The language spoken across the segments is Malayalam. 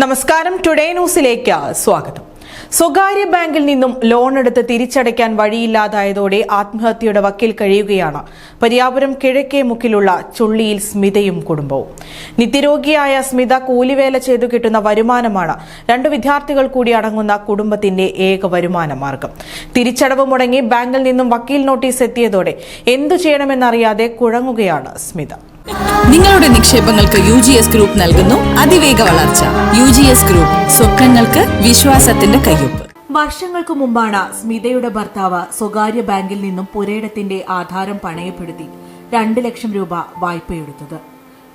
നമസ്കാരം. ടുഡേ ന്യൂസിലേക്ക് സ്വാഗതം. സ്വകാര്യ ബാങ്കിൽ നിന്നും ലോൺ എടുത്ത് തിരിച്ചടയ്ക്കാൻ വഴിയില്ലാതായതോടെ ആത്മഹത്യയുടെ വക്കിൽ കഴിയുകയാണ്. പരിയാപുരം കിഴക്കേ മുക്കിലുള്ള ചുള്ളിയിൽ സ്മിതയും കുടുംബവും. നിത്യരോഗിയായ സ്മിത കൂലിവേല ചെയ്തു കിട്ടുന്ന വരുമാനമാണ് രണ്ടു വിദ്യാർത്ഥികൾ കൂടി അടങ്ങുന്ന കുടുംബത്തിന്റെ ഏക വരുമാന മാർഗം. തിരിച്ചടവ് മുടങ്ങി ബാങ്കിൽ നിന്നും വക്കീൽ നോട്ടീസ് എത്തിയതോടെ എന്തു ചെയ്യണമെന്നറിയാതെ കുഴങ്ങുകയാണ് സ്മിത. നിങ്ങളുടെ നിക്ഷേപങ്ങൾക്ക് യു ജി എസ് ഗ്രൂപ്പ് നൽകുന്നു അതിവേഗ വളർച്ച. യു ജി എസ് ഗ്രൂപ്പ് സ്വപ്നങ്ങൾക്ക് വിശ്വാസത്തിന്റെ കയ്യൊപ്പ്. വർഷങ്ങൾക്ക് മുമ്പാണ് സ്മിതയുടെ ഭർത്താവ് സ്വകാര്യ ബാങ്കിൽ നിന്നും പുരയിടത്തിന്റെ ആധാരം പണയപ്പെടുത്തി രണ്ട് ലക്ഷം രൂപ വായ്പയെടുത്തത്.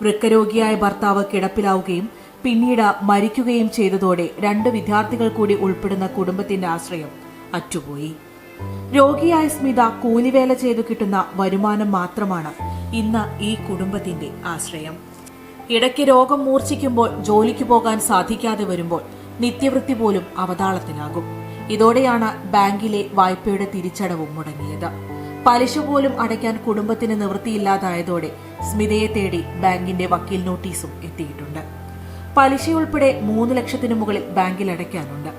വൃക്കരോഗിയായ ഭർത്താവ് കിടപ്പിലാവുകയും പിന്നീട് മരിക്കുകയും ചെയ്തതോടെ രണ്ട് വിദ്യാർത്ഥികൾ കൂടി ഉൾപ്പെടുന്ന കുടുംബത്തിന്റെ ആശ്രയം അറ്റുപോയി. രോഗിയായ സ്മിത കൂലിവേല ചെയ്തു കിട്ടുന്ന വരുമാനം മാത്രമാണ് ഇന്ന് ഈ കുടുംബത്തിന്റെ ആശ്രയം. ഇടയ്ക്ക് രോഗം മൂർച്ഛിക്കുമ്പോൾ ജോലിക്ക് പോകാൻ സാധിക്കാതെ വരുമ്പോൾ നിത്യവൃത്തി പോലും അവതാളത്തിനാകും. ഇതോടെയാണ് ബാങ്കിലെ വായ്പയുടെ തിരിച്ചടവും മുടങ്ങിയത്. പലിശ പോലും അടയ്ക്കാൻ കുടുംബത്തിന് നിവൃത്തിയില്ലാതായതോടെ സ്മിതയെ തേടി ബാങ്കിന്റെ വക്കീൽ നോട്ടീസും എത്തിയിട്ടുണ്ട്. പലിശയുൾപ്പെടെ മൂന്ന് ലക്ഷത്തിനു മുകളിൽ ബാങ്കിൽ അടയ്ക്കാനുണ്ട്.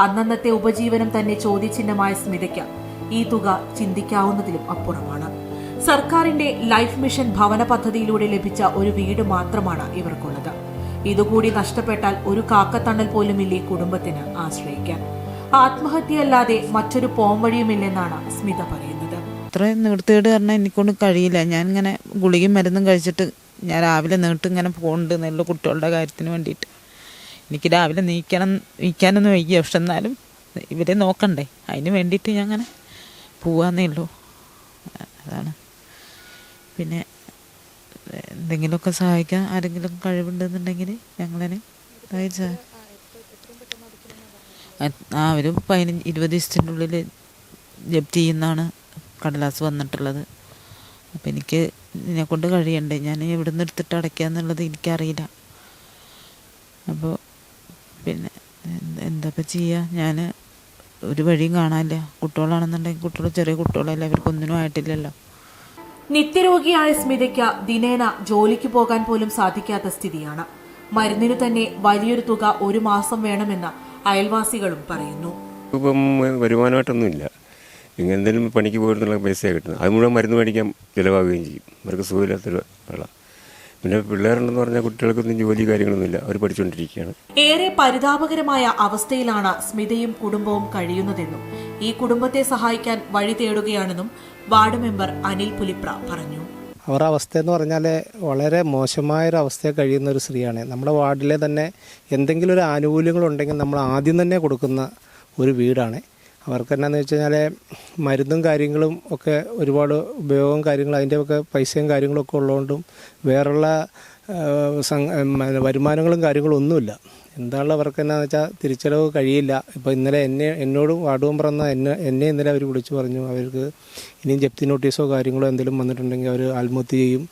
അന്നന്നത്തെ ഉപജീവനം തന്നെ ചോദ്യചിഹ്നമായ സ്മിതയ്ക്ക് ഈ തുക ചിന്തിക്കാവുന്നതിലും അപ്പുറമാണ്. സർക്കാരിന്റെ ലൈഫ് മിഷൻ ഭവന പദ്ധതിയിലൂടെ ലഭിച്ച ഒരു വീട് മാത്രമാണ് ഇവർക്കുള്ളത്. ഇതുകൂടി നഷ്ടപ്പെട്ടാൽ ഒരു കാക്കത്തണ്ണൽ പോലുമില്ല ഈ കുടുംബത്തിന് ആശ്രയിക്കാൻ. ആത്മഹത്യയല്ലാതെ മറ്റൊരു പോംവഴിയുമില്ലെന്നാണ് സ്മിത പറയുന്നത്. അത്രയും നീർത്തേട് പറഞ്ഞാൽ എനിക്കൊണ്ട് കഴിയില്ല. ഞാൻ ഇങ്ങനെ ഗുളികയും മരുന്നും കഴിച്ചിട്ട് ഞാൻ രാവിലെ നീട്ട് ഇങ്ങനെ പോകുന്നുണ്ട് എന്നുള്ള കുട്ടികളുടെ കാര്യത്തിന് വേണ്ടിയിട്ട്. എനിക്ക് രാവിലെ നീക്കണം നീക്കാനൊന്നും വയ്യ. പക്ഷെ എന്നാലും ഇവരെ നോക്കണ്ടേ. അതിന് വേണ്ടിയിട്ട് ഞാൻ അങ്ങനെ പോവാന്നേ ഉള്ളൂ. അതാണ്. പിന്നെ എന്തെങ്കിലുമൊക്കെ സഹായിക്കാൻ ആരെങ്കിലും കഴിവുണ്ടെന്നുണ്ടെങ്കിൽ ഞങ്ങളതിനെ സഹായിച്ചാൽ ആ ഒരു പതിനഞ്ച് ഇരുപത് ദിവസത്തിന്റെ ഉള്ളിൽ ജപ്തി ചെയ്യുന്നതാണ് കടലാസ് വന്നിട്ടുള്ളത്. അപ്പം എനിക്ക് ഇതിനെ കൊണ്ട് കഴിയണ്ടേ? ഞാൻ എവിടെ നിന്ന് എടുത്തിട്ട് അടയ്ക്കുക എന്നുള്ളത് എനിക്കറിയില്ല. അപ്പോൾ പിന്നെ എന്ത്- എന്താപ്പം ചെയ്യുക? ഞാൻ ഒരു വഴിയും കാണാനില്ല. കുട്ടികളാണെന്നുണ്ടെങ്കിൽ കുട്ടികൾ ചെറിയ കുട്ടികളല്ല അവർക്കൊന്നിനും ആയിട്ടില്ലല്ലോ. നിത്യരോഗിയായ സ്മിതയ്ക്ക് ദിനേന ജോലിക്ക് പോകാൻ പോലും സാധിക്കാത്ത സ്ഥിതിയാണ്. മരുന്നിനു തന്നെ വലിയൊരു തുക ഒരു മാസം വേണമെന്ന് അയൽവാസികളും പറയുന്നു. ഇപ്പം വരുമാനമായിട്ടൊന്നുമില്ല. ഇങ്ങനെ പണിക്ക് പോയിട്ടുള്ള പൈസയാണ് കിട്ടുന്നത്. അത് മുഴുവൻ മരുന്ന് മേടിക്കാൻ ചിലവാകുകയും ചെയ്യും. അവർക്ക് സുഖമില്ലാത്തൊരു വെള്ളം പിന്നെ പിള്ളേരുണ്ടെന്ന് പറഞ്ഞാൽ കുട്ടികൾക്കൊന്നും ജോലി കാര്യങ്ങളൊന്നുമില്ല. അവർ പഠിച്ചുകൊണ്ടിരിക്കുകയാണ് ഏറെ പരിതാപകരമായ അവസ്ഥയിലാണ് സ്മിതയും കുടുംബവും കഴിയുന്നതെന്നും ഈ കുടുംബത്തെ സഹായിക്കാൻ വഴി തേടുകയാണെന്നും വാർഡ് മെമ്പർ അനിൽ പുലിപ്ര പറഞ്ഞു. അവരുടെ അവസ്ഥ എന്ന് പറഞ്ഞാൽ വളരെ മോശമായൊരു അവസ്ഥയെ കഴിയുന്ന ഒരു സ്ത്രീയാണ്. നമ്മുടെ വാർഡിലെ തന്നെ എന്തെങ്കിലും ഒരു ആനുകൂല്യങ്ങളുണ്ടെങ്കിൽ നമ്മൾ ആദ്യം തന്നെ കൊടുക്കുന്ന ഒരു വീടാണ്. അവർക്ക് എന്നാന്ന് വെച്ച് കഴിഞ്ഞാൽ മരുന്നും കാര്യങ്ങളും ഒക്കെ ഒരുപാട് ഉപയോഗവും കാര്യങ്ങളും അതിന്റെയൊക്കെ പൈസയും കാര്യങ്ങളൊക്കെ ഉള്ളതുകൊണ്ടും വേറുള്ള വരുമാനങ്ങളും കാര്യങ്ങളും ഒന്നുമില്ല. എന്താണല്ലോ അവർക്ക് എന്നാന്ന് വെച്ചാൽ തിരിച്ചടവ് കഴിയില്ല. ഇപ്പോൾ ഇന്നലെ എന്നെ എന്നോടും വാർഡും പറഞ്ഞ എന്നെ എന്നെ ഇന്നലെ അവർ വിളിച്ചു പറഞ്ഞു. അവർക്ക് ഇനിയും ജപ്തി നോട്ടീസോ കാര്യങ്ങളോ എന്തെങ്കിലും വന്നിട്ടുണ്ടെങ്കിൽ അവർ ആത്മഹത്യ ചെയ്യും.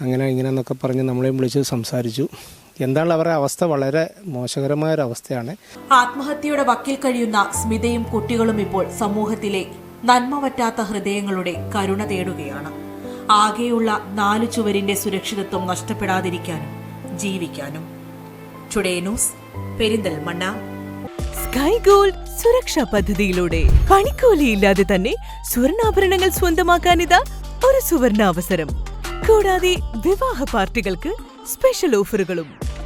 അങ്ങനെ ഇങ്ങനെ എന്നൊക്കെ പറഞ്ഞ് നമ്മളെയും വിളിച്ച് സംസാരിച്ചു. എന്താണ് അവരുടെ അവസ്ഥ? വളരെ മോശകരമായ ഒരു അവസ്ഥയാണ് ആത്മഹത്യയുടെ വക്കിൽ കഴിയുന്ന സ്മിതയും കുട്ടികളും ഇപ്പോൾ സമൂഹത്തിലെ നന്മ പറ്റാത്ത ഹൃദയങ്ങളുടെ കരുണ തേടുകയാണ്. ആകെയുള്ള നാലു ചുവരിന്റെ സുരക്ഷിതത്വം നഷ്ടപ്പെടാതിരിക്കാനും ജീവിക്കാനും. Today news Perinthalmanna. Sky gold സുരക്ഷാ പദ്ധതിയിലൂടെ പണിക്കൂലിയില്ലാതെ തന്നെ സ്വർണാഭരണങ്ങൾ സ്വന്തമാക്കാനിതാ ഒരു സുവർണ അവസരം കൂടാതെ വിവാഹ പാർട്ടികൾക്ക് സ്പെഷ്യൽ ഓഫറുകളും